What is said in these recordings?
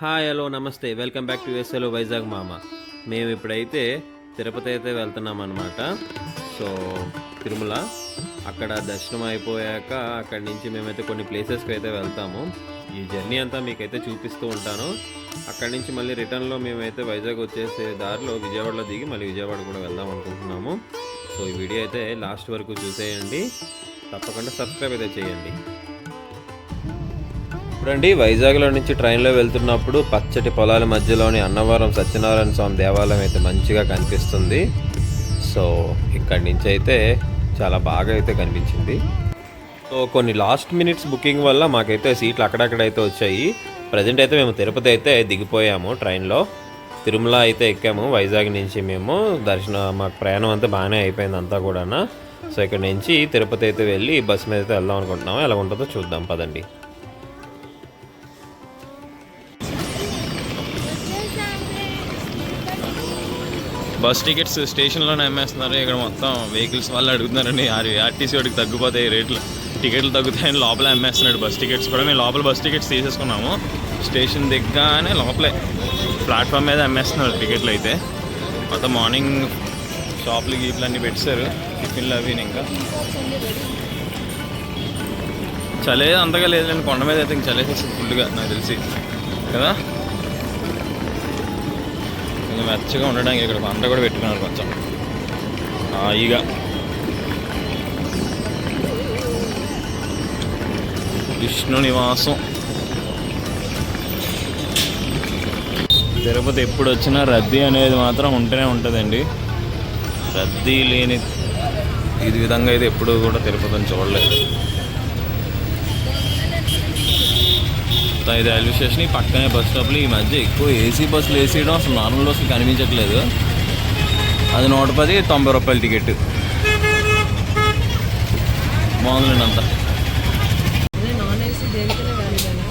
Hi hello నమస్తే. Welcome back to ఎస్ఎలో వైజాగ్ మామ. మేము ఇప్పుడైతే తిరుపతి అయితే వెళ్తున్నాం అనమాట సో తిరుమల అక్కడ దర్శనం అయిపోయాక అక్కడి నుంచి మేమైతే కొన్ని ప్లేసెస్కి అయితే వెళ్తాము. ఈ జర్నీ అంతా మీకైతే చూపిస్తూ ఉంటాను. అక్కడి నుంచి మళ్ళీ రిటర్న్లో మేమైతే వైజాగ్ వచ్చేసే దారిలో విజయవాడలో దిగి మళ్ళీ విజయవాడ కూడా వెళ్దాం అనుకుంటున్నాము. సో ఈ వీడియో అయితే లాస్ట్ వరకు చూసేయండి. తప్పకుండా సబ్స్క్రైబ్ అయితే చేయండి. చూడండి వైజాగ్లో నుంచి ట్రైన్లో వెళ్తున్నప్పుడు పచ్చటి పొలాల మధ్యలోని అన్నవరం సత్యనారాయణ స్వామి దేవాలయం అయితే మంచిగా కనిపిస్తుంది. సో ఇక్కడి నుంచి అయితే చాలా బాగా అయితే కనిపించింది. సో కొన్ని లాస్ట్ మినిట్స్ బుకింగ్ వల్ల మాకైతే సీట్లు అక్కడక్కడైతే వచ్చాయి. ప్రజెంట్ అయితే మేము తిరుపతి అయితే దిగిపోయాము ట్రైన్లో. తిరుమల అయితే ఎక్కాము. వైజాగ్ నుంచి మేము దర్శనం మాకు ప్రయాణం అంతా బాగానే అయిపోయింది అంతా కూడా సో ఇక్కడ నుంచి తిరుపతి అయితే వెళ్ళి బస్సు మీద అయితే వెళ్దాం అనుకుంటున్నాము. ఎలా ఉంటుందో చూద్దాం. పదండి. బస్ టికెట్స్ స్టేషన్లోనే అమ్మేస్తున్నారు. ఇక్కడ మొత్తం వెహికల్స్ వాళ్ళు అడుగుతున్నారండి. ఆర్టీసీ వాడికి తగ్గిపోతాయి రేట్లు. టికెట్లు తగ్గుతాయని లోపలే అమ్మేస్తున్నాడు బస్ టికెట్స్ కూడా. మేము లోపల బస్ టికెట్స్ తీసేసుకున్నాము. స్టేషన్ దిగ్గానే లోపలే ప్లాట్ఫామ్ మీద అమ్మేస్తున్నారు టికెట్లు అయితే. మొత్తం మార్నింగ్ షాపులు గీపులు అన్నీ పెట్టారు టిఫిన్లు అవి ఇంకా. చలే అంతగా లేదులేండి. కొండ మీద అయితే ఇంక చలేసేస్తుంది ఫుల్గా నాకు తెలిసి. కదా? కొంచెం మెచ్చగా ఉండడానికి ఇక్కడ పంట కూడా పెట్టుకున్నారు కొంచెం. హాయిగా విష్ణు నివాసం. తిరుపతి ఎప్పుడు వచ్చినా రద్దీ అనేది మాత్రం ఉంటూనే ఉంటుందండి. రద్దీ లేని ఇది విధంగా అయితే ఎప్పుడు కూడా తిరుపతిని చూడలేదు. మొత్తం ఇది రైల్వే స్టేషన్ ఈ పక్కనే బస్ స్టాప్లు ఈ మధ్య ఎక్కువ ఏసీ బస్సులు వేసేయడం అసలు నార్మల్ బస్సులు కనిపించట్లేదు. అది నూట పది తొంభై రూపాయల టికెట్. బాగుందండి అంతా అదే నాన్ ఏసీ దేనికైనా వ్యాలిడేనా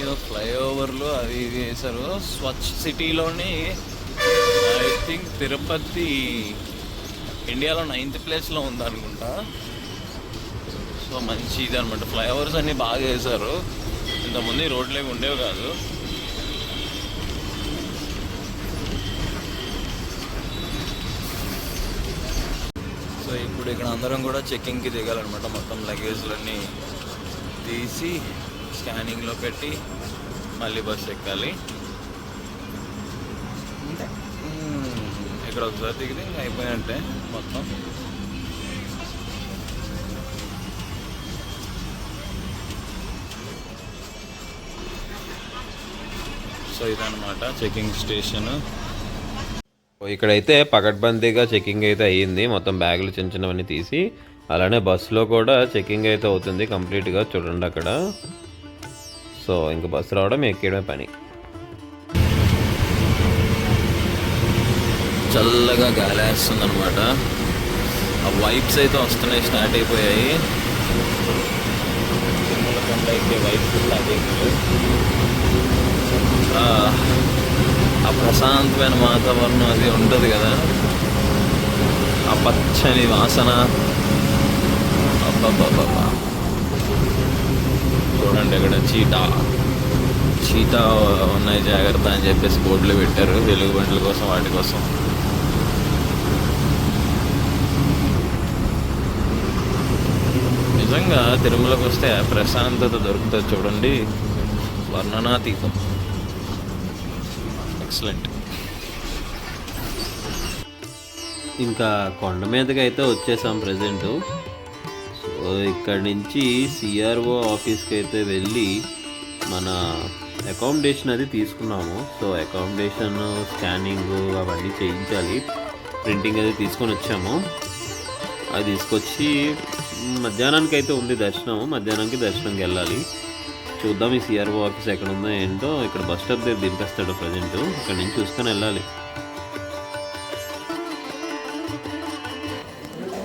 ఏదో ఫ్లైఓవర్లు అవి ఇవి స్వచ్ఛ సిటీలోని ఐ థింక్ తిరుపతి ఇండియాలో నైన్త్ ప్లేస్లో ఉందనుకుంటా. సో మంచి ఇది అనమాట ఫ్లైఓవర్స్ అన్నీ బాగా వేశారు ఇంతకుముందు ఈ రోడ్లు ఏమి ఉండేవి కాదు. సో ఇప్పుడు ఇక్కడ అందరం కూడా చెక్కింగ్కి దిగాలన్నమాట. మొత్తం లగేజ్లన్నీ తీసి స్కానింగ్లో పెట్టి మళ్ళీ బస్సు ఎక్కాలి అంతే మ్మ్. ఇక్కడ ఒకసారి దిగితే ఇంకా అయిపోయినట్టే మొత్తం. సో ఇదన్నమాట చెకింగ్ స్టేషన్. ఇక్కడైతే పకడ్బందీగా చెకింగ్ అయితే అయ్యింది. మొత్తం బ్యాగులు చిన్న చిన్నవన్నీ తీసి అలానే బస్సులో కూడా చెకింగ్ అయితే అవుతుంది కంప్లీట్గా చూడండి అక్కడ. సో ఇంక బస్సు రావడం ఎక్కడమే పని. చల్లగా గాలి వేస్తుంది అనమాట ఆ వైబ్స్ అయితే వస్తున్నాయి స్టార్ట్ అయిపోయాయి. తిరుమల కొండ అయితే వైబ్స్ స్టార్ట్ అయిపోయాయి ఆ, ప్రశాంతమైన వాతావరణం అది ఉంటుంది కదా. ఆ పచ్చని వాసన. అబ్బబ్బబ్బబ్బా. చూడండి ఇక్కడ చీటా చీటా ఉన్నాయి జాగ్రత్త అని చెప్పేసి బోర్డులు పెట్టారు. వెలుగు బండ్ల కోసం వాటి కోసం. నిజంగా తిరుమలకు వస్తే ప్రశాంతత దొరుకుతుంది చూడండి. వర్ణనాతీతం. ఎక్సలెంట్ ఇంకా కొండ మీదకి అయితే వచ్చేసాం ప్రజెంట్ సో ఇక్కడి నుంచి సిఆర్ఓ ఆఫీస్కి అయితే వెళ్ళి మన అకామిడేషన్ అది తీసుకున్నాము. సో అకామిడేషన్ స్కానింగ్ అవన్నీ చేయించాలి. ప్రింటింగ్ అది తీసుకొని వచ్చాము. అది తీసుకొచ్చి మధ్యాహ్నానికి అయితే ఉంది దర్శనం. మధ్యాహ్నానికి దర్శనంకి వెళ్ళాలి. చూద్దాం ఈ సిఆర్ఓ ఆఫీస్ ఎక్కడ ఉందో ఏంటో. ఇక్కడ బస్ స్టాప్ దగ్గర దింపేస్తాడు ప్రజెంట్. ఇక్కడ నుంచి చూసుకొని వెళ్ళాలి.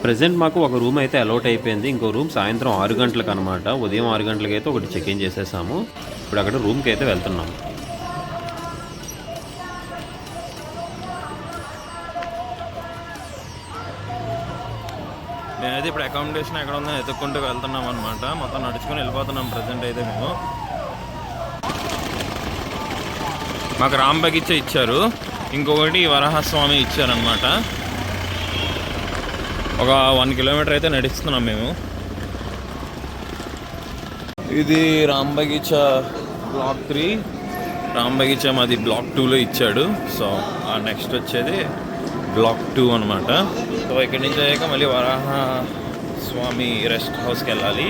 ప్రజెంట్ మాకు ఒక రూమ్ అయితే అలౌట్ అయిపోయింది. ఇంకో రూమ్ సాయంత్రం ఆరు గంటలకు అనమాట ఉదయం ఆరు గంటలకైతే ఒకటి చెక్ ఇన్ చేసేసాము. ఇప్పుడు అక్కడ రూమ్కి అయితే వెళ్తున్నాము. అయితే ఇప్పుడు అకామిడేషన్ ఎక్కడ ఉందో ఎత్తుక్కుంటూ వెళ్తున్నాం అనమాట మొత్తం నడుచుకొని వెళ్ళిపోతున్నాం ప్రజెంట్ అయితే మేము. మాకు రామ్ బగీచ ఇచ్చారు. ఇంకొకటి వరాహస్వామి ఇచ్చారనమాట ఒక వన్ కిలోమీటర్ అయితే నడుస్తున్నాం మేము. ఇది రామ్ బగీచా బ్లాక్ త్రీ రామ్ బగీచా మాది బ్లాక్ టూలో ఇచ్చాడు. సో నెక్స్ట్ వచ్చేది బ్లాక్ టూ అనమాట సో ఇక్కడి నుంచి అయ్యాక మళ్ళీ వరాహ స్వామి రెస్ట్ హౌస్కి వెళ్ళాలి.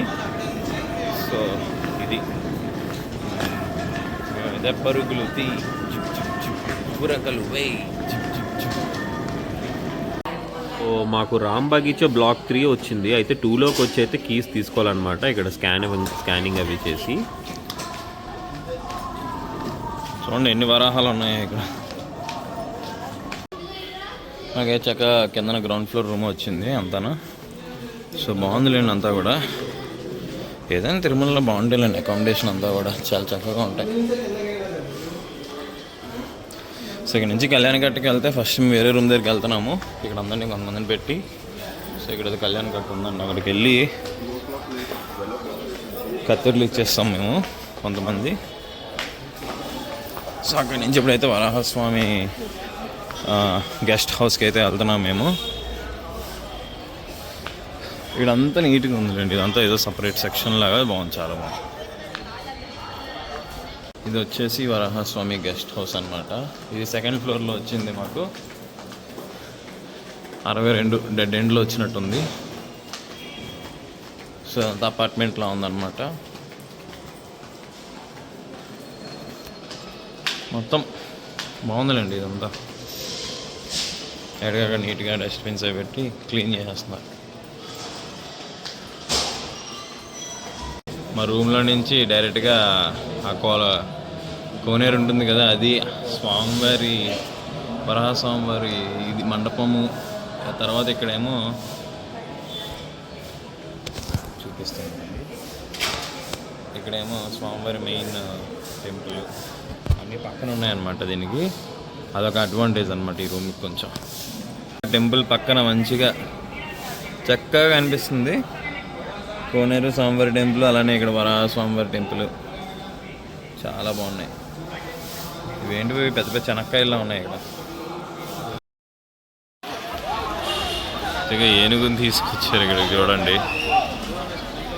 సో ఇది. ఇదే పరుగులు తీ. చుప్ చుప్ చుప్. బురకలు వేయ్. చుప్ చుప్ చుప్. సో మాకు రామ్ బగీచా బ్లాక్ త్రీ వచ్చింది. అయితే టూలోకి వచ్చి అయితే కీస్ తీసుకోవాలన్నమాట. ఇక్కడ స్కాన్ స్కానింగ్ అవి చేసి. చూడండి ఎన్ని వరాహాలు ఉన్నాయి ఇక్కడ. నాకే చక్క కిందన గ్రౌండ్ ఫ్లోర్ రూమ్ వచ్చింది అంతాను? సో బాగుందిలేండి అంతా కూడా. ఏదైనా తిరుమలలో బాగుండేలేండి అకామిడేషన్ అంతా కూడా చాలా చక్కగా ఉంటాయి. సో ఇక్కడ నుంచి కళ్యాణకట్టకి వెళ్తే ఫస్ట్ మేము వేరే రూమ్ దగ్గరికి వెళ్తున్నాము. ఇక్కడ అందరినీ కొంతమందిని పెట్టి. సో ఇక్కడ ఏదో కళ్యాణ ఉందండి అక్కడికి వెళ్ళి కత్తిర్లు ఇచ్చేస్తాం మేము కొంతమంది. సో అక్కడి నుంచి ఇప్పుడైతే వరాహస్వామి గెస్ట్ హౌస్కి అయితే వెళ్తున్నాం మేము. ఇక్కడంతా నీట్గా ఉందిలేండి ఇదంతా ఏదో సపరేట్ సెక్షన్ లాగా బాగుంది చాలా బాగుంది. ఇది వచ్చేసి వరాహస్వామి గెస్ట్ హౌస్ అన్నమాట. ఇది సెకండ్ ఫ్లోర్లో వచ్చింది మాకు. అరవై రెండు డెడ్ ఎండ్లో వచ్చినట్టుంది. సో అంత అపార్ట్మెంట్లో ఉందన్నమాట. మొత్తం బాగుందిలేండి ఇదంతా. ఎడగా నీట్గా డస్ట్బిన్స్ అవి పెట్టి క్లీన్ చేసేస్తున్నారు మా రూమ్లో నుంచి డైరెక్ట్గా ఆ కోల కోనేరు ఉంటుంది కదా అది స్వామివారి వరహ స్వామివారి ఇది మండపము. ఆ తర్వాత ఇక్కడేమో చూపిస్తాను ఇక్కడేమో స్వామివారి మెయిన్ టెంపుల్. అన్నీ పక్కన ఉన్నాయన్నమాట దీనికి. అదొక అడ్వాంటేజ్ అనమాట ఈ రూమ్కి కొంచెం. టెంపుల్ పక్కన మంచిగా చక్కగా కనిపిస్తుంది. కోనేరు స్వామివారి టెంపుల్ అలానే ఇక్కడ వరాహ స్వామివారి టెంపుల్ చాలా బాగున్నాయి. ఇవేంటివి? పెద్ద పెద్ద చెనక్కాయల్లో ఉన్నాయి ఇక్కడ. ఇక ఏనుగుని తీసుకొచ్చారు ఇక్కడ చూడండి.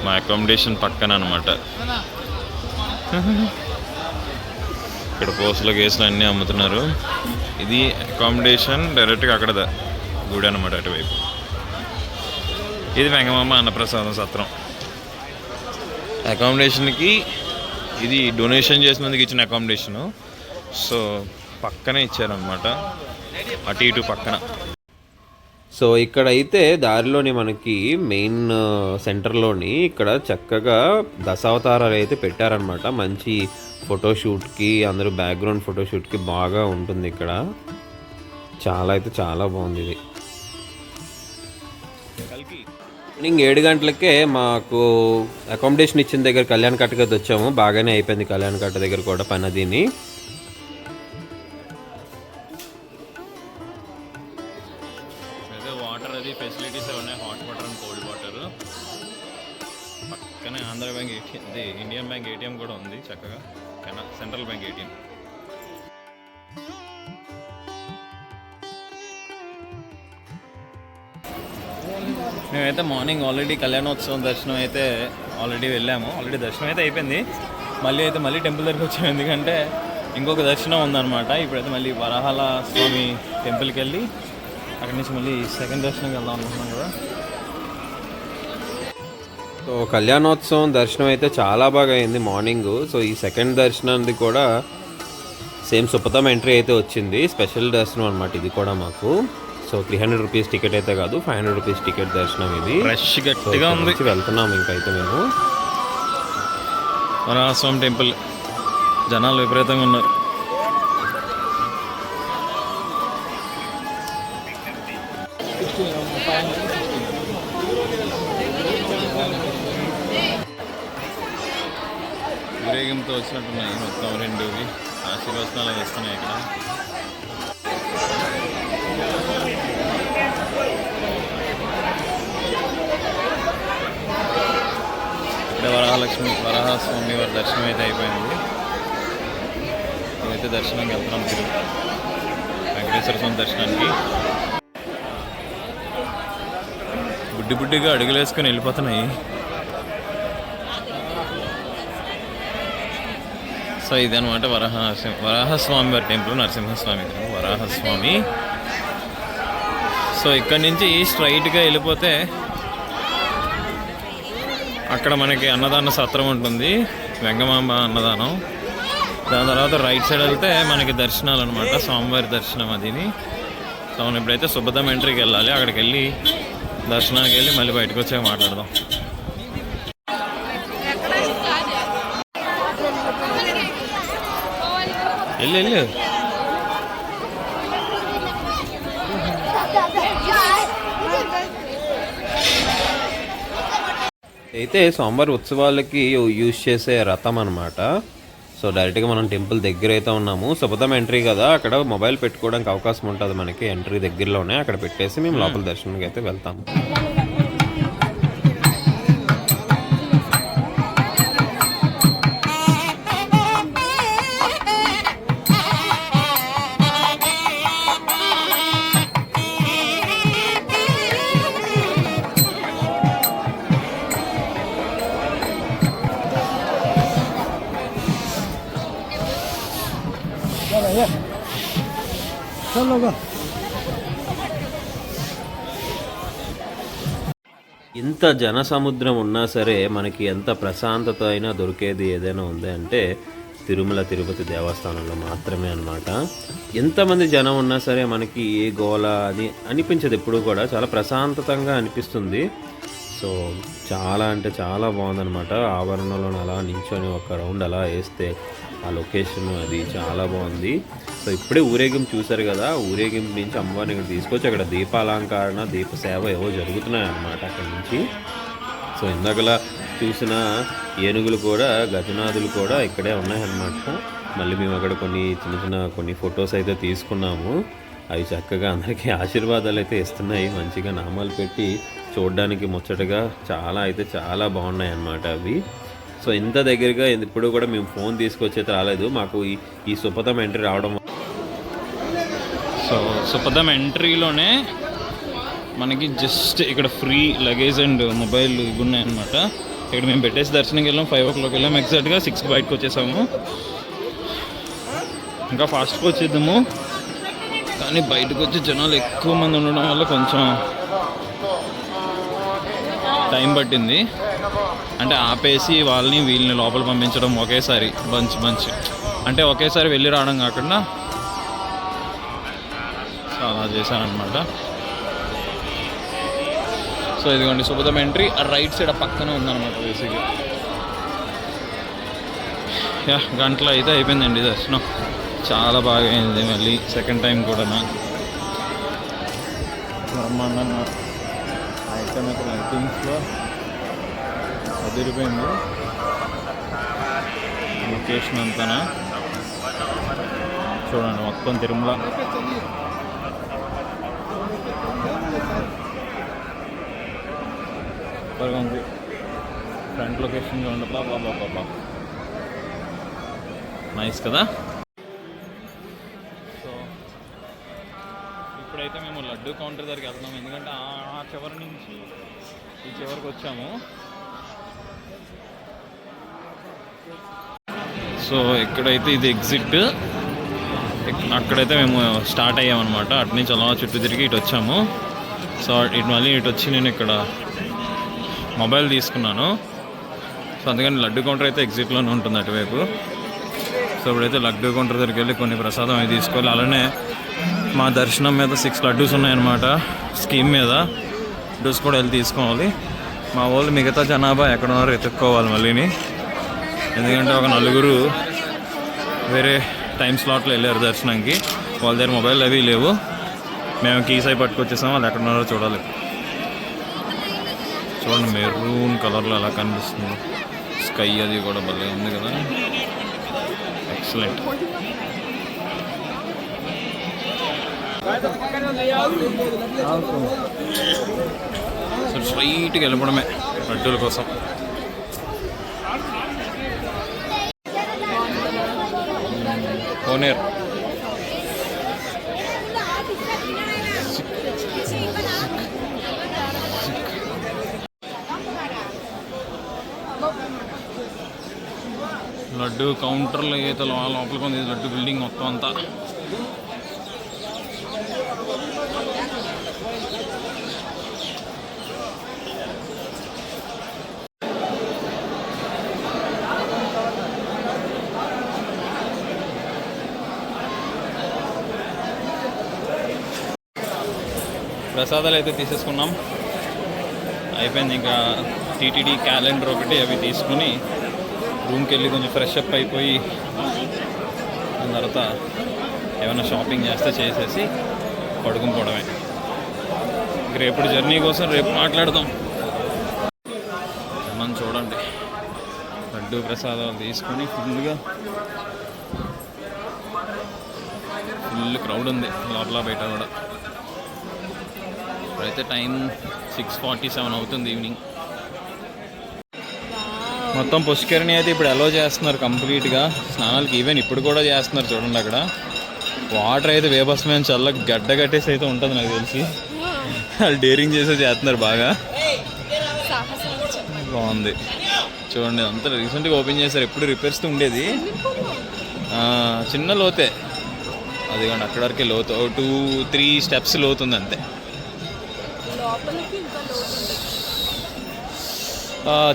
మా అకామిడేషన్ పక్కన అనమాట ఇక్కడ పోస్టుల కేసులు అన్నీ అమ్ముతున్నారు. ఇది అకామిడేషన్ డైరెక్ట్గా అక్కడ గుడి అనమాట అటువైపు. ఇది వెంగమామ అన్నప్రసాదం సత్రం. అకామిడేషన్కి ఇది డొనేషన్ చేసినందుకు ఇచ్చిన అకామిడేషను సో పక్కనే ఇచ్చారనమాట అటు ఇటు పక్కన. సో ఇక్కడ అయితే దారిలోని మనకి మెయిన్ uh, సెంటర్లోని ఇక్కడ చక్కగా దశావతారాలు అయితే పెట్టారనమాట మంచి ఫోటోషూట్కి అందరూ బ్యాక్గ్రౌండ్ ఫోటోషూట్కి బాగా ఉంటుంది ఇక్కడ. చాలా అయితే చాలా బాగుంది ఇది. మార్నింగ్ ఏడు గంటలకే మాకు అకామిడేషన్ ఇచ్చిన దగ్గర కళ్యాణ్ కట్టకి వచ్చాము. బాగానే అయిపోయింది కళ్యాణ్ కట్ట దగ్గర కూడా పని అదిని. వాటర్ అది ఫెసిలిటీస్ ఉన్నాయి hot water and cold water పక్కనే ఆంధ్ర బ్యాంక్ ఏటీఎం ఇది ఇండియన్ బ్యాంక్ ఏటీఎం కూడా ఉంది చక్కగా. ఓకేనా? సెంట్రల్ బ్యాంక్ ఏటీఎం మేమైతే మార్నింగ్ ఆల్రెడీ కళ్యాణోత్సవం దర్శనం అయితే ఆల్రెడీ వెళ్ళాము. ఆల్రెడీ దర్శనం అయితే అయిపోయింది. మళ్ళీ అయితే మళ్ళీ టెంపుల్ దగ్గరికి వచ్చాము. ఎందుకంటే ఇంకొక దర్శనం ఉందన్నమాట. ఇప్పుడైతే మళ్ళీ వరహాల స్వామి టెంపుల్కి వెళ్ళి అక్కడి నుంచి మళ్ళీ సెకండ్ దర్శనంకి వెళ్దాం అనుకుంటున్నాం కదా. సో కళ్యాణోత్సవం దర్శనం అయితే చాలా బాగా అయింది మార్నింగ్. సో ఈ సెకండ్ దర్శనానికి కూడా సేమ్ సుపతం ఎంట్రీ అయితే వచ్చింది. స్పెషల్ దర్శనం అనమాట ఇది కూడా మాకు. So three hundred rupees ticket అయితే కాదు ఫైవ్ హండ్రెడ్ రూపీస్ టికెట్ దర్శనం ఇది. ఉంది. నుంచి వెళ్తున్నాం ఇంకైతే మేము. వరాహస్వామి టెంపుల్. జనాలు విపరీతంగా ఉన్నారు. చేసినట్టున్నాయి మొత్తం రెండు ఆశీర్వచనాలు వేస్తున్నాయి ఇక్కడ. ఇక్కడ వరహాలక్ష్మి వరహాస్వామి వారి దర్శనం అయితే అయిపోయింది. మేమైతే దర్శనంకి వెళ్తున్నాం తిరుగు. వెంకటేశ్వర స్వామి దర్శనానికి. బుడ్డి బుడ్డిగా అడుగులేసుకొని వెళ్ళిపోతున్నాయి. సో ఇదనమాట వరాహ వరాహస్వామి వారి టెంపుల్ నరసింహస్వామి వరాహస్వామి. సో ఇక్కడ నుంచి స్ట్రైట్గా వెళ్ళిపోతే అక్కడ మనకి అన్నదాన సత్రం ఉంటుంది వెంగమాంబ అన్నదానం. దాని తర్వాత రైట్ సైడ్ వెళ్తే మనకి దర్శనాలు అనమాట స్వామివారి దర్శనం అదిని. సో మనం ఇప్పుడైతే శుభదం ఎంట్రీకి వెళ్ళాలి అక్కడికి వెళ్ళి దర్శనానికి వెళ్ళి మళ్ళీ బయటకు వచ్చాక మాట్లాడదాం. వెళ్ళు వెళ్ళు అయితే సోమవారి ఉత్సవాలకి యూజ్ చేసే రథం అనమాట సో డైరెక్ట్గా మనం టెంపుల్ దగ్గర అయితే ఉన్నాము. సుపదం ఎంట్రీ కదా. అక్కడ మొబైల్ పెట్టుకోవడానికి అవకాశం ఉంటుంది మనకి. ఎంట్రీ దగ్గరలోనే అక్కడ పెట్టేసి మేము లోపల దర్శనానికి అయితే వెళ్తాము. ఇంత జన సముద్రం ఉన్నా సరే మనకి ఎంత ప్రశాంతత అయినా దొరికేది ఏదైనా ఉంది అంటే తిరుమల తిరుపతి దేవస్థానంలో మాత్రమే అన్నమాట. ఎంతమంది జనం ఉన్నా సరే మనకి ఏ గోల అని అనిపించదు ఎప్పుడు కూడా. చాలా ప్రశాంతతంగా అనిపిస్తుంది. సో చాలా అంటే చాలా బాగుందన్నమాట. ఆవరణలో అలా నించొని ఒక రౌండ్ అలా వేస్తే ఆ లొకేషన్ అది చాలా బాగుంది. సో ఇప్పుడే ఊరేగింపు చూశారు కదా ఊరేగింపు నుంచి అమ్మవారిని ఇక్కడ తీసుకొచ్చి అక్కడ దీపాలంకరణ దీప సేవ ఏవో జరుగుతున్నాయి అన్నమాట అక్కడి నుంచి. సో ఇందాకలా చూసిన ఏనుగులు కూడా గజనాథులు కూడా ఇక్కడే ఉన్నాయన్నమాట. మళ్ళీ మేము అక్కడ కొన్ని చిన్న చిన్న కొన్ని ఫొటోస్ అయితే తీసుకున్నాము. అవి చక్కగా అందరికీ ఆశీర్వాదాలు అయితే ఇస్తున్నాయి. మంచిగా నామాలు పెట్టి చూడడానికి ముచ్చటగా చాలా అయితే చాలా బాగున్నాయి అన్నమాట అవి. సో ఇంత దగ్గరగా ఇప్పుడు కూడా మేము ఫోన్ తీసుకొచ్చి రాలేదు. మాకు ఈ ఈ సుపథం ఎంట్రీ రావడం సో సుపథం ఎంట్రీలోనే మనకి జస్ట్ ఇక్కడ ఫ్రీ లగేజ్ అండ్ మొబైల్ ఇవి ఉన్నాయన్నమాట. ఇక్కడ మేము పెట్టేసి దర్శనంకి వెళ్ళాం ఫైవ్ ఓ క్లాక్ వెళ్ళాం ఎగ్జాక్ట్గా సిక్స్కి బయటకు వచ్చేసాము. ఇంకా ఫాస్ట్గా వచ్చేద్దాము. కానీ బయటకు వచ్చే జనాలు ఎక్కువ మంది ఉండడం వల్ల కొంచెం టైం పట్టింది. అంటే ఆపేసి వాళ్ళని వీళ్ళని లోపల పంపించడం ఒకేసారి బంచ్ బంచ్. అంటే ఒకేసారి వెళ్ళి రావడం కాకుండా సో అలా చేశానమాట సో ఇదిగోండి సుభదం ఎంట్రీ. ఆ రైట్ సైడ్ ఆ పక్కనే ఉందన్నమాట బేసిక్గా యా గంటలో అయితే అయిపోయిందండి దర్శనం చాలా బాగా అయింది మళ్ళీ సెకండ్ టైం కూడా బ్రహ్మాండంగా ఐటమ్ అయితే లైటింగ్స్లో అదిరిపోయింది. లొకేషన్ అంతానా? చూడండి మొత్తం తిరుమల. సూపర్గా ఉంది. ఫ్రంట్ లొకేషన్ చూడండి. బాబా బాబా బాబా నైస్ కదా? సో ఇప్పుడైతే మేము లడ్డు కౌంటర్ దగ్గరికి వెళ్తున్నాం. ఎందుకంటే ఆ చివరి నుంచి ఈ చివరికి వచ్చాము. సో ఇక్కడైతే ఇది ఎగ్జిట్. అక్కడైతే మేము స్టార్ట్ అయ్యామన్నమాట అటు నుంచి అలా చుట్టూ తిరిగి ఇటు వచ్చాము. సో ఇటు మళ్ళీ ఇటు వచ్చి నేను ఇక్కడ మొబైల్ తీసుకున్నాను. సో అందుకని లడ్డు కౌంటర్ అయితే ఎగ్జిట్లోనే ఉంటుంది అటువైపు. సో ఇప్పుడైతే లడ్డు కౌంటర్ దగ్గరికి వెళ్ళి కొన్ని ప్రసాదం అవి తీసుకోవాలి. అలానే మా దర్శనం మీద సిక్స్ లడ్డూస్ ఉన్నాయన్నమాట. స్కీమ్ మీద. డోస్ కూడా వెళ్ళి తీసుకోవాలి. మా వాళ్ళు మిగతా జనాభా ఎక్కడ ఉన్నారో ఎత్తుక్కోవాలి మళ్ళీని. ఎందుకంటే ఒక నలుగురు వేరే టైం స్లాట్లో వెళ్ళారు దర్శనంకి. వాళ్ళ దగ్గర మొబైల్ అవి లేవు. మేము కీస్ అయి పట్టుకొచ్చేసాం. వాళ్ళు ఎక్కడ ఉన్నారో చూడాలి. చూడండి మెరూన్ కలర్లో ఎలా కనిపిస్తుంది. స్కై అది కూడా భలే ఉంది కదా. ఎక్సలెంట్. అసలు స్ట్రైట్గా వెళ్ళిపోవడమే లడ్డూల కోసం. కోనేరు. లడ్డు కౌంటర్లో ఏదో లోపలికి ఉంది. లడ్డు బిల్డింగ్ మొత్తం అంతా. ప్రసాదాలు అయితే తీసేసుకున్నాం. అయిపోయింది ఇంకా టీటీడీ క్యాలెండర్ ఒకటి అవి తీసుకుని రూమ్కి వెళ్ళి కొంచెం ఫ్రెష్ అప్ అయిపోయి దాని తర్వాత ఏమైనా షాపింగ్ చేస్తే చేసేసి పడుకుని పోవడమే. రేపటి జర్నీ కోసం రేపు మాట్లాడదాం. మనం చూడండి. లడ్డు ప్రసాదాలు తీసుకొని ఫుల్గా ఫుల్ క్రౌడ్ ఉంది లోపల బయట కూడా. ఇప్పుడైతే టైం సిక్స్ ఫార్టీ సెవెన్ అవుతుంది ఈవినింగ్. మొత్తం పుష్కరిణి అయితే ఇప్పుడు అలో చేస్తున్నారు కంప్లీట్గా. స్నానాలకి ఈవెన్ ఇప్పుడు కూడా చేస్తున్నారు చూడండి అక్కడ. వాటర్ అయితే వేబస్మైన చల్ల గడ్డ కట్టేసి అయితే ఉంటుంది నాకు తెలిసి. వాళ్ళు డేరింగ్ చేసే చేస్తున్నారు బాగా. బాగుంది. చూడండి అంతా రీసెంట్గా ఓపెన్ చేశారు. ఎప్పుడు రిపేర్స్ ఉండేది. చిన్న లోతే. అది కానీ అక్కడ వరకే లోతు. టూ త్రీ స్టెప్స్ లోతుంది అంతే.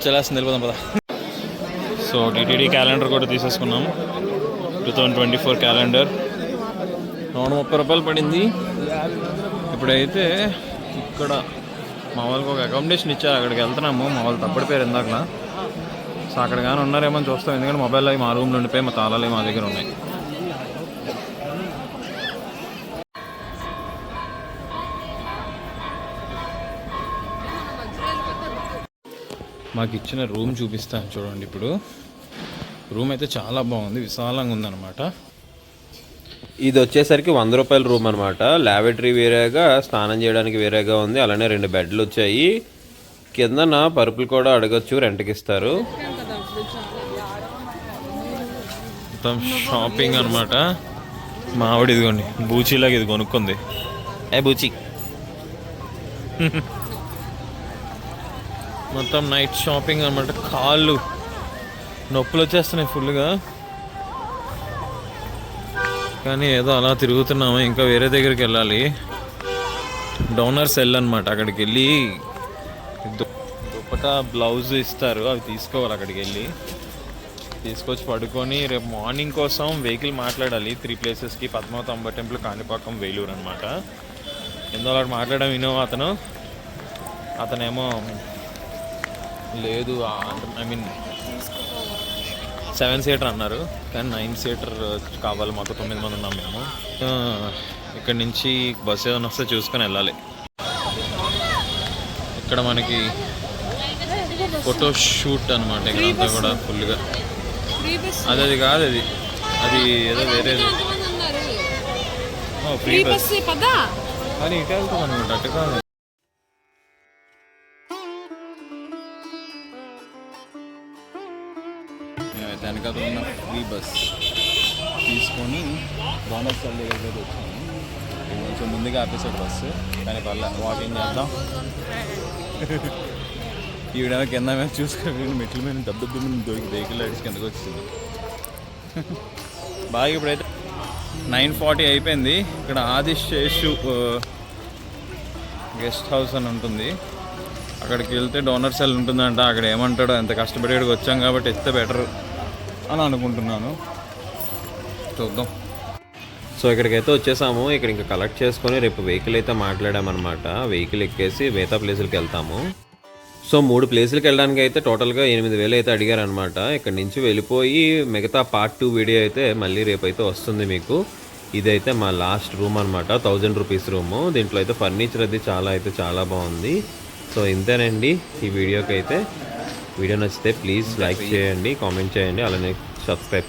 చలేస్తుంది వెళ్ళిపోదాం పదా. సో టీటీడీ క్యాలెండర్ కూడా తీసేసుకున్నాము. Two thousand twenty four calendar నూట ముప్పై రూపాయలు పడింది. ఇప్పుడైతే ఇక్కడ మా వాళ్ళకి ఒక అకామిడేషన్ ఇచ్చారు. అక్కడికి వెళ్తున్నాము. మా వాళ్ళు తప్పటి పేరు ఇందాక సో అక్కడ కానీ ఉన్నారేమో అని చూస్తాం. ఎందుకంటే మొబైల్ అవి మా రూమ్లో ఉండిపోయి మా తాళాలు మా దగ్గర ఉన్నాయి. మాకు ఇచ్చిన రూమ్ చూపిస్తాను చూడండి ఇప్పుడు. రూమ్ అయితే చాలా బాగుంది విశాలంగా ఉందన్నమాట. ఇది వచ్చేసరికి వంద రూపాయల రూమ్ అనమాట లాబెటరీ వేరేగా స్నానం చేయడానికి వేరేగా ఉంది. అలానే రెండు బెడ్లు వచ్చాయి. కిందన పరుపులు కూడా అడగచ్చు రెంట్కి ఇస్తారు మొత్తం షాపింగ్ అనమాట మా ఆవిడ ఇదిగోండి బూచీలాగా ఇది కొనుక్కుంది. ఏ బూచి? మొత్తం నైట్ షాపింగ్ అనమాట కాళ్ళు నొప్పులు వచ్చేస్తున్నాయి ఫుల్గా కానీ ఏదో అలా తిరుగుతున్నాము ఇంకా వేరే దగ్గరికి వెళ్ళాలి. డోనర్ సెల్ అనమాట అక్కడికి వెళ్ళి దు- దుప్పట బ్లౌజ్ ఇస్తారు అవి తీసుకోవాలి అక్కడికి వెళ్ళి. తీసుకొచ్చి పడుకొని రేపు మార్నింగ్ కోసం వెహికల్ మాట్లాడాలి. త్రీ ప్లేసెస్కి పద్మావతి అంబ టెంపుల్ కాణిపాకం వేలూరు అనమాట ఎందులో మాట్లాడడం వినో అతను. అతనేమో లేదు ఐ మీన్ సెవెన్ సీటర్ అన్నారు కానీ నైన్ సీటర్ కావాలి మాకు తొమ్మిది మంది ఉన్నాం మేము. ఇక్కడ నుంచి బస్సు ఏదైనా వస్తే చూసుకొని వెళ్ళాలి. ఇక్కడ మనకి ఫోటో షూట్ అనమాట ఇక్కడంతా కూడా ఫుల్గా అది అది కాదు అది. అది ఏదో వేరేది ఫ్రీ బస్. కానీ ఇటు వెళ్తాం అనమాట అటు కాదు. వెనకాల ఉన్న ఫ్రీ బస్ తీసుకొని బాణస్థల సల్ దగ్గర వచ్చాము కొంచెం ముందుగా ఆపేసాడు బస్సు కానీ పర్లే వాకింగ్ చేద్దాం. ఈవిడ కింద మీద చూసుకుని మెట్ల మీద డబ్బు డబ్బు దొరికి వెహికల్ అడిచి కిందకు వచ్చింది. బాగా ఇప్పుడైతే నైన్ ఫార్టీ అయిపోయింది. ఇక్కడ ఆదిశేషు గెస్ట్ హౌస్ అని ఉంటుంది. అక్కడికి వెళ్తే డోనర్ సెల్ ఉంటుందంట. అక్కడ ఏమంటాడో ఎంత కష్టపడి ఇక్కడికి వచ్చాం కాబట్టి ఎత్తే బెటర్. అని అనుకుంటున్నాను. చూద్దాం. సో ఇక్కడికైతే వచ్చేసాము. ఇక్కడ ఇంకా కలెక్ట్ చేసుకొని రేపు వెహికల్ అయితే మాట్లాడామన్నమాట. వెహికల్ ఎక్కేసి మిగతా ప్లేసులకి వెళ్తాము. సో మూడు ప్లేసులకి వెళ్ళడానికి అయితే టోటల్గా ఎనిమిది వేలు అయితే అడిగారనమాట ఇక్కడ నుంచి వెళ్ళిపోయి మిగతా పార్ట్ టూ వీడియో అయితే మళ్ళీ రేపు అయితే వస్తుంది మీకు. ఇదైతే మా లాస్ట్ రూమ్ అనమాట థౌజండ్ రూపీస్ రూము దీంట్లో అయితే ఫర్నిచర్ అది చాలా అయితే చాలా బాగుంది. సో ఇంతేనండి ఈ వీడియోకి అయితే. వీడియో నచ్చితే ప్లీజ్ లైక్ చేయండి కామెంట్ చేయండి అలానే సబ్స్క్రైబ్